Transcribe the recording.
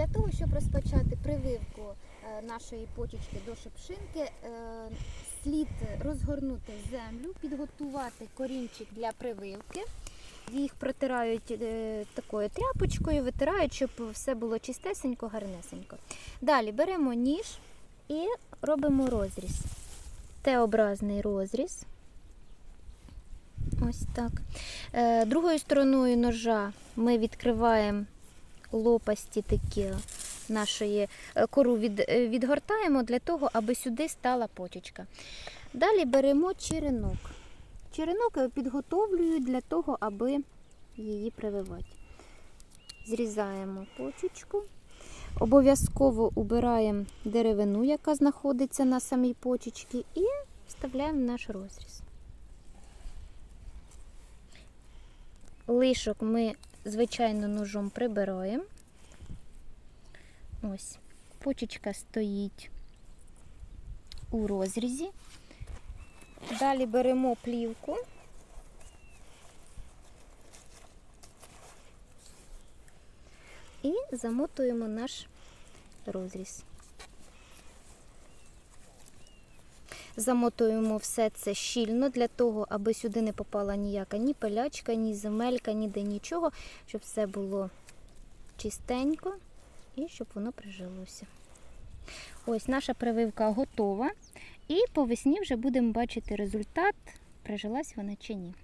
Для того, щоб розпочати прививку е, нашої почечки до шипшинки, е, слід розгорнути землю, підготувати корінчик для прививки. Їх протирають е, такою тряпочкою, витирають, щоб все було чистесенько, гарнесенько. Далі беремо ніж і робимо розріз. Т-образний розріз. Ось так. Другою стороною ножа ми відкриваємо лопасті такі нашої е, кору від, е, відгортаємо для того, аби сюди стала почечка. Далі беремо черенок. Черенок я підготовлюю для того, аби її прививати. Зрізаємо почечку. Обов'язково убираємо деревину, яка знаходиться на самій почечці, і вставляємо в наш розріз. Лишок ми, звичайно, ножом прибираємо. Ось, почечка стоїть у розрізі. Далі беремо плівку. І замотуємо наш розріз. Замотуємо все це щільно для того, аби сюди не попала ніяка ні пилячка, ні земелька, ніде нічого, щоб все було чистенько і щоб воно прижилося. Ось наша прививка готова. І по весні вже будемо бачити результат, прижилась вона чи ні.